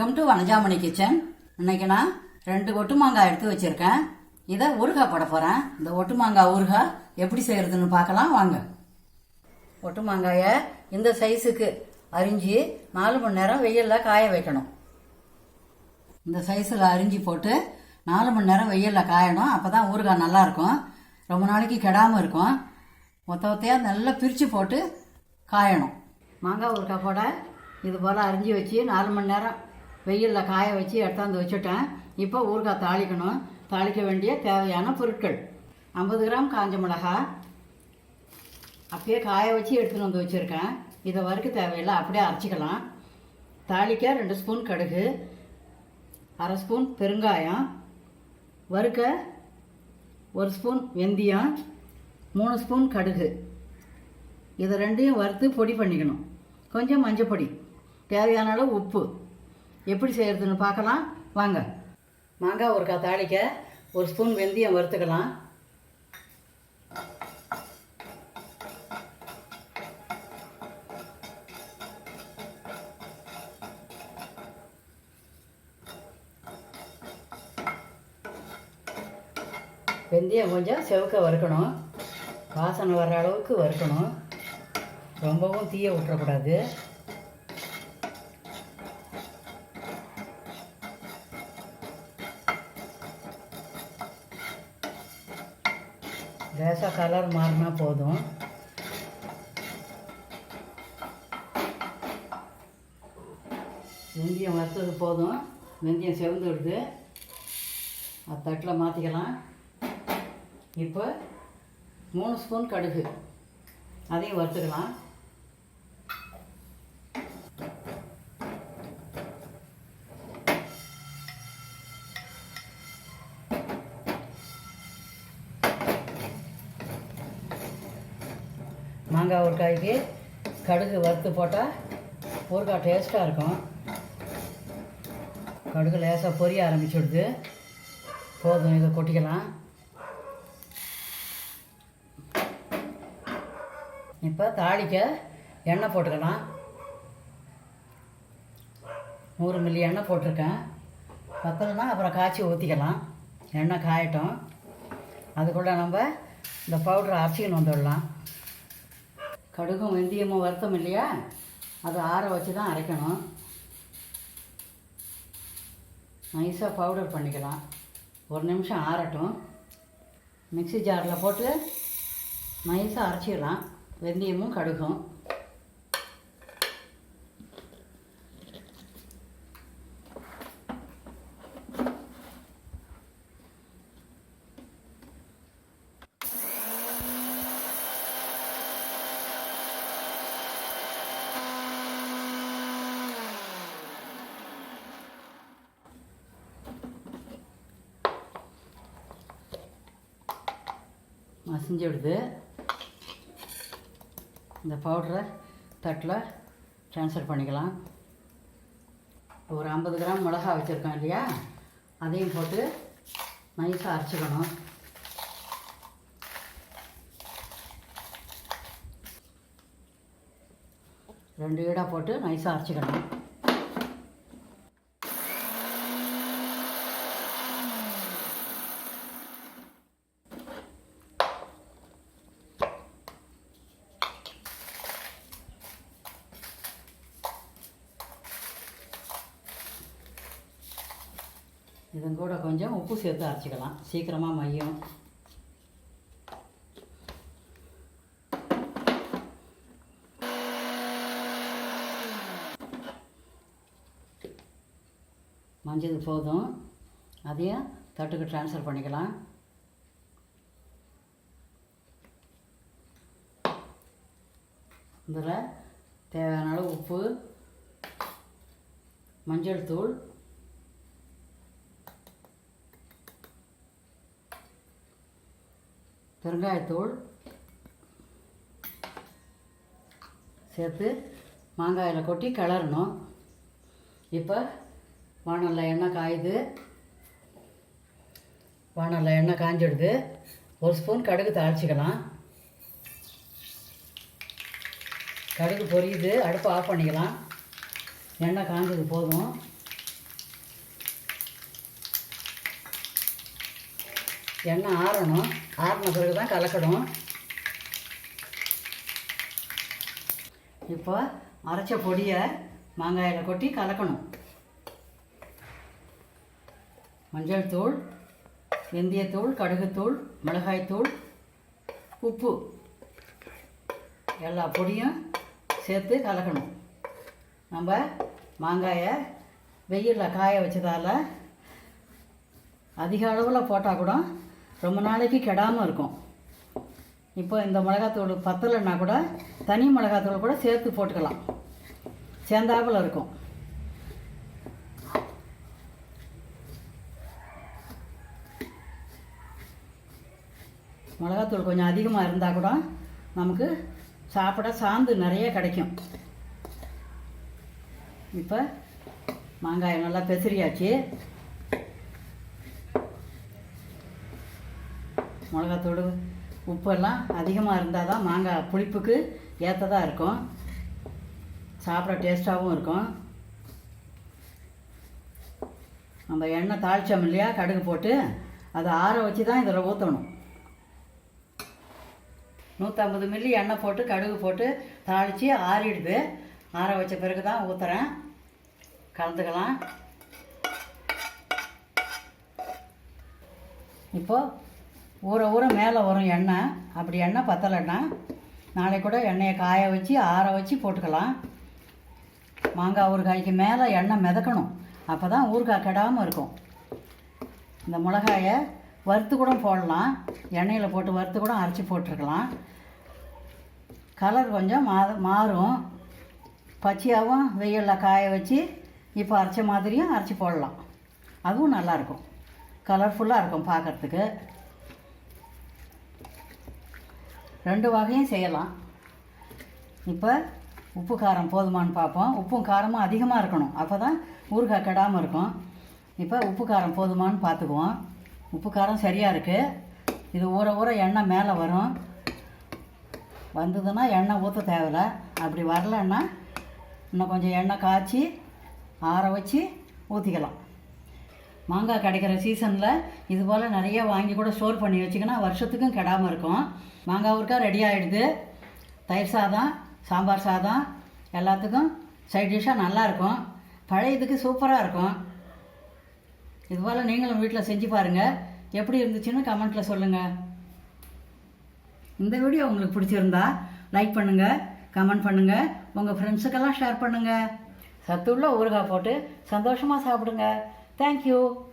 Welcome to Vanajamani kitchen. இன்னைக்கு நான் ரெண்டு ஒட்டு மாங்காய் எடுத்து வச்சிருக்கேன். இதை ஊறுகாய் போட போறேன். இந்த ஒட்டு மாங்காய் ஊறுகாய் எப்படி செய்யறதுன்னு பார்க்கலாம். வாங்க. ஒட்டு மாங்காயை இந்த சைஸுக்கு அரிஞ்சு நாலு மணி நேரம் வெயிலில் காய வைக்கணும். இந்த சைஸில் அரிஞ்சு போட்டு நாலு மணி நேரம் வெயிலில் காயணும். அப்போ தான் ஊறுகாய் நல்லா இருக்கும். ரொம்ப நாளைக்கு கெடாமல் இருக்கும். ஒத்த ஒத்தையாக நல்லா பிரித்து போட்டு காயணும். மாங்காய் ஊறுகாய் போட இது போல் அரிஞ்சு வச்சு நாலு மணி நேரம் வெயிலில் காய வச்சு எடுத்தாந்து வச்சுட்டேன். இப்போ ஊறுகாய் தாளிக்கணும். தாளிக்க வேண்டிய தேவையான பொருட்கள். ஐம்பது கிராம் காஞ்ச மிளகாய் அப்படியே காய வச்சு எடுத்துகிட்டு வந்து வச்சுருக்கேன். இதை வறுக்க தேவையில்லை. அப்படியே அரைச்சிக்கலாம். தாளிக்க ரெண்டு ஸ்பூன் கடுகு. அரை ஸ்பூன் பெருங்காயம். வறுக்க ஒரு ஸ்பூன் வெந்தயம். மூணு ஸ்பூன் கடுகு. இதை ரெண்டையும் வறுத்து பொடி பண்ணிக்கணும். கொஞ்சம் மஞ்சள் பொடி. தேவையான அளவு உப்பு. எப்படி செய்கிறதுன்னு பார்க்கலாம். வாங்க. மாங்காய் ஒரு தாளிக்க ஒரு ஸ்பூன் வெந்தயம் வறுத்துக்கலாம். வெந்தயம் கொஞ்சம் செவக்க வறுக்கணும். வாசனை வர்ற அளவுக்கு வறுக்கணும். ரொம்பவும் தீய விட்டுறக்கூடாது லேசாக கலர் மாறினா போதும். வெந்தயம் வறுத்தது போதும். வெந்தயம் செவந்துடுது அது தட்டில் மாற்றிக்கலாம் இப்போ மூணு ஸ்பூன் கடுகு. அதையும் வறுத்துக்கலாம். மாங்காய் ஊறுகாய்க்கு கடுகு வறுத்து போட்டால் ஊறுகாய் டேஸ்ட்டாக இருக்கும். கடுகு லேசாக பொரிய ஆரம்பிச்சுடுது. போதும் இதை கொட்டிக்கலாம். இப்போ தாளிக்க எண்ணெய் போட்டுக்கலாம். நூறு மில்லி எண்ணெய் போட்டிருக்கேன். பத்தலைன்னா அப்புறம் காய்ச்சி ஊற்றிக்கலாம் எண்ணெய் காயட்டும். அதுக்குள்ளே நம்ம இந்த பவுடரை அரைச்சிக்கணும் வந்துடலாம் கடுகும் வெந்தயமும் வருத்தம் இல்லையா? அதை ஆற வச்சு தான் அரைக்கணும். நைஸாக பவுடர் பண்ணிக்கலாம். ஒரு நிமிஷம் ஆறட்டும். மிக்ஸி ஜாரில் போட்டு நைஸாக அரைச்சிடலாம். வெந்தயமும் கடுகும். மசிஞ்சு விடுது. இந்த பவுடரை தட்டில் ட்ரான்ஸ்ஃபர் பண்ணிக்கலாம். ஒரு ஐம்பது கிராம் மிளகா வச்சுருக்கோம் இல்லையா? அதையும் போட்டு நைஸாக அரைச்சிக்கணும். ரெண்டு ஈடாக போட்டு நைஸாக அரைச்சிக்கணும். இதன் கூட கொஞ்சம் உப்பு சேர்த்து அரைச்சிக்கலாம். சீக்கிரமாக மையம். மஞ்சள் போதும். அதையும் தட்டுக்கு ட்ரான்ஸ்ஃபர் பண்ணிக்கலாம். இதில் தேவையான அளவு உப்பு மஞ்சள் தூள் பெருங்காயத்தூள் சேர்த்து மாங்காயில் கொட்டி கிளறணும். இப்போ வானலில் எண்ணெய் காயுது. வானலில் எண்ணெய் காஞ்சிடுது. ஒரு ஸ்பூன் கடுகு தாளிச்சிக்கலாம். கடுகு பொரியுது. அடுப்பை ஆஃப் பண்ணிக்கலாம். எண்ணெய் காஞ்சது போதும். எண்ணெய் ஆறணும். ஆறின பிறகு தான் கலக்கணும். இப்போ அரைச்ச பொடியை மாங்காயில் கொட்டி கலக்கணும். மஞ்சள் தூள் வெந்தயத்தூள் கடுகுத்தூள் மிளகாய்த்தூள் உப்பு. எல்லா பொடியும் சேர்த்து கலக்கணும். நம்ம மாங்காயை வெயிலில் காய வச்சதால் அதிக அளவில் போட்டால் கூட ரொம்ப நாளைக்கு கெடாமல் இருக்கும். இப்போ இந்த மிளகாத்தூள் பத்தலைன்னா கூட தனி மிளகாத்தூள் கூட சேர்த்து போட்டுக்கலாம். சேர்ந்தாப்புல இருக்கும். மிளகாத்தூள் கொஞ்சம் அதிகமாக இருந்தால் கூட நமக்கு சாப்பிட சாந்து நிறைய கிடைக்கும். இப்போ மாங்காயம் நல்லா பெசரியாச்சு மிளகாத்தூள் உப்பெல்லாம் அதிகமாக இருந்தால் தான் மாங்காய் புளிப்புக்கு ஏற்றதாக இருக்கும். சாப்பிட டேஸ்ட்டாகவும் இருக்கும். நம்ம எண்ணெய் தாளிச்சோம் இல்லையா? கடுகு போட்டு அதை ஆற வச்சு தான் இதில் ஊற்றணும் நூற்றம்பது மில்லி எண்ணெய் போட்டு கடுகு போட்டு தாளித்து ஆறிடுது. ஆற வச்ச பிறகு தான் ஊற்றுறேன் கலந்துக்கலாம். இப்போது ஊற ஊற மேலே வரும் எண்ணெய். அப்படி எண்ணெய் பத்தலைன்னா நாளைக்கு கூட எண்ணெயை காய வச்சு ஆற வச்சு போட்டுக்கலாம். மாங்காய் ஊறுகாய்க்கு மேலே எண்ணெய் மிதக்கணும். அப்போ தான் ஊறுகாய் கெடாமல் இருக்கும். இந்த மிளகாயை வறுத்து கூட போடலாம். எண்ணெயில் போட்டு வறுத்து கூட அரைச்சி போட்டிருக்கலாம். கலர் கொஞ்சம் மா மாறும். பச்சையாகவும் வெயிலில் காய வச்சு இப்போ அரைச்ச மாதிரியும் அரைச்சி போடலாம். அதுவும் நல்லாயிருக்கும் கலர்ஃபுல்லாக இருக்கும் பார்க்குறதுக்கு ரெண்டு வகையும் செய்யலாம். இப்போ உப்பு காரம் போதுமான்னு பார்ப்போம். உப்பும் காரமும் அதிகமாக இருக்கணும். அப்போ தான் ஊறுகாய் கெடாமல் இருக்கும். இப்போ உப்பு காரம் போதுமான்னு பார்த்துக்குவோம். உப்பு காரம் சரியாக இருக்குது இது ஊற ஊற எண்ணெய் மேலே வரும். வந்ததுன்னா எண்ணெய் ஊற்ற தேவையில்ல. அப்படி வரலன்னா இன்னும் கொஞ்சம் எண்ணெய் காய்ச்சி ஆற வச்சு ஊற்றிக்கலாம் மாங்காய் கிடைக்கிற சீசனில் இது போல் நிறைய வாங்கி கூட ஸ்டோர் பண்ணி வச்சுக்கினா வருஷத்துக்கும் கெடாமல் இருக்கும். மாங்காய் ஊருக்கா ரெடி ஆகிடுது தயிர் சாதம் சாம்பார் சாதம் எல்லாத்துக்கும் சைட் டிஷ்ஷாக நல்லாயிருக்கும் பழையதுக்கு சூப்பராக இருக்கும். இது போல் நீங்களும் வீட்டில் செஞ்சு பாருங்கள் எப்படி இருந்துச்சுன்னு கமெண்ட்டில் சொல்லுங்கள் இந்த வீடியோ உங்களுக்கு பிடிச்சிருந்தா லைக் பண்ணுங்கள் கமெண்ட் பண்ணுங்கள் உங்கள் ஃப்ரெண்ட்ஸுக்கெல்லாம் ஷேர் பண்ணுங்கள் சத்துள்ள ஊறுகாய் போட்டு சந்தோஷமாக சாப்பிடுங்க. Thank you.